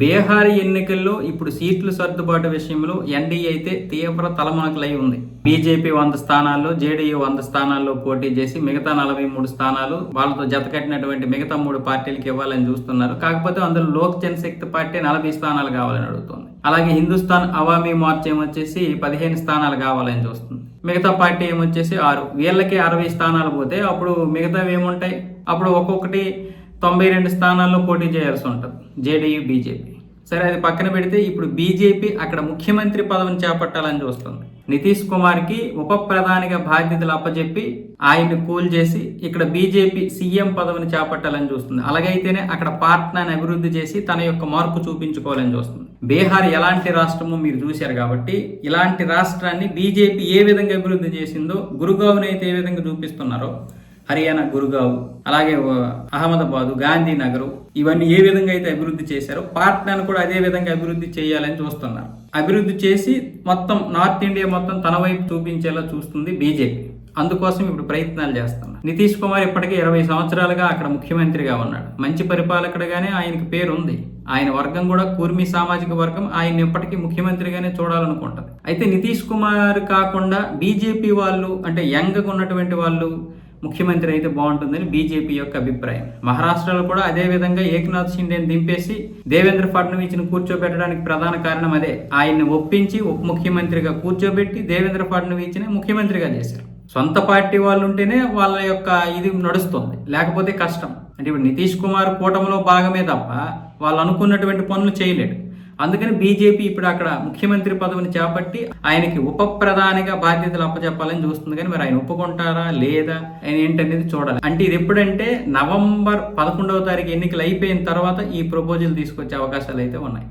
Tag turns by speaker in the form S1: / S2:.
S1: బీహార్ ఎన్నికల్లో ఇప్పుడు సీట్లు సర్దుబాటు విషయంలో ఎన్డీఏ అయితే తీవ్ర తలమునకలై ఉంది. బీజేపీ వంద స్థానాల్లో జేడీయూ వంద స్థానాల్లో పోటీ చేసి మిగతా నలభై మూడు స్థానాలు వాళ్ళతో జతకట్టినటువంటి మిగతా మూడు పార్టీలకు ఇవ్వాలని చూస్తున్నారు. కాకపోతే అందులో లోక్ జనశక్తి పార్టీ నలభై స్థానాలు కావాలని అడుగుతుంది. అలాగే హిందుస్థాన్ అవామీ మోర్చా ఏమొచ్చేసి పదిహేను స్థానాలు కావాలని చూస్తుంది. మిగతా పార్టీ ఏమొచ్చేసి ఆరు. వీళ్ళకి అరవై స్థానాలు పోతే అప్పుడు మిగతావి ఏముంటాయి? అప్పుడు ఒక్కొక్కటి తొంభై రెండు స్థానాల్లో పోటీ చేయాల్సి ఉంటుంది జేడీయూ బీజేపీ. సరే అది పక్కన పెడితే ఇప్పుడు బీజేపీ అక్కడ ముఖ్యమంత్రి పదవిని చేపట్టాలని చూస్తుంది. నితీష్ కుమార్కి ఉప ప్రధానిగా బాధ్యతలు అప్పచెప్పి ఆయన్ని కూల్ చేసి ఇక్కడ బీజేపీ సీఎం పదవిని చేపట్టాలని చూస్తుంది. అలాగైతేనే అక్కడ పాట్నాన్ని అభివృద్ధి చేసి తన యొక్క మార్పు చూపించుకోవాలని చూస్తుంది. బీహార్ ఎలాంటి రాష్ట్రమో మీరు చూశారు కాబట్టి ఇలాంటి రాష్ట్రాన్ని బీజేపీ ఏ విధంగా అభివృద్ధి చేసిందో గురుగావ్ని అయితే ఏ విధంగా చూపిస్తున్నారో హర్యానా గురుగావ్ అలాగే అహ్మదాబాదు గాంధీనగర్ ఇవన్నీ ఏ విధంగా అయితే అభివృద్ధి చేశారో పాట్నాను కూడా అదే విధంగా అభివృద్ధి చేయాలని చూస్తున్నారు. అభివృద్ధి చేసి మొత్తం నార్త్ ఇండియా మొత్తం తన వైపు చూపించేలా చూస్తుంది బీజేపీ. అందుకోసం ఇప్పుడు ప్రయత్నాలు చేస్తున్నారు. నితీష్ కుమార్ ఇప్పటికే ఇరవై సంవత్సరాలుగా అక్కడ ముఖ్యమంత్రిగా ఉన్నాడు. మంచి పరిపాలకుడుగానే ఆయనకి పేరు ఉంది ఆయన వర్గం కూడా కూర్మి సామాజిక వర్గం. ఆయన ఇప్పటికీ ముఖ్యమంత్రిగానే చూడాలనుకుంటుంది. అయితే నితీష్ కుమార్ కాకుండా బీజేపీ వాళ్ళు అంటే యంగ్గా ఉన్నటువంటి వాళ్ళు ముఖ్యమంత్రి అయితే బాగుంటుందని బీజేపీ యొక్క అభిప్రాయం. మహారాష్ట్రలో కూడా అదే విధంగా ఏకనాథ్ షిండేని దింపేసి దేవేంద్ర ఫడ్నవీస్ను కూర్చోబెట్టడానికి ప్రధాన కారణం అదే. ఆయన్ని ఒప్పించి ఉప ముఖ్యమంత్రిగా కూర్చోబెట్టి దేవేంద్ర ఫడ్నవీస్ని ముఖ్యమంత్రిగా చేశారు. సొంత పార్టీ వాళ్ళు ఉంటేనే వాళ్ళ యొక్క ఇది నడుస్తుంది. లేకపోతే కష్టం. అంటే ఇప్పుడు నితీష్ కుమార్ కూటమిలో భాగమే తప్ప వాళ్ళు అనుకున్నటువంటి పనులు చేయలేడు. అందుకని బీజేపీ ఇప్పుడు అక్కడ ముఖ్యమంత్రి పదవిని చేపట్టి ఆయనకి ఉప ప్రధానిగా బాధ్యతలు అప్పచెప్పాలని చూస్తుంది. కానీ మరి ఆయన ఒప్పుకుంటారా? లేదా? ఆయన ఏంటనేది చూడాలి. అంటే ఇది ఎప్పుడంటే నవంబర్ పదకొండవ తారీఖు ఎన్నికలు అయిపోయిన తర్వాత ఈ ప్రపోజల్ తీసుకొచ్చే అవకాశాలు అయితే ఉన్నాయి.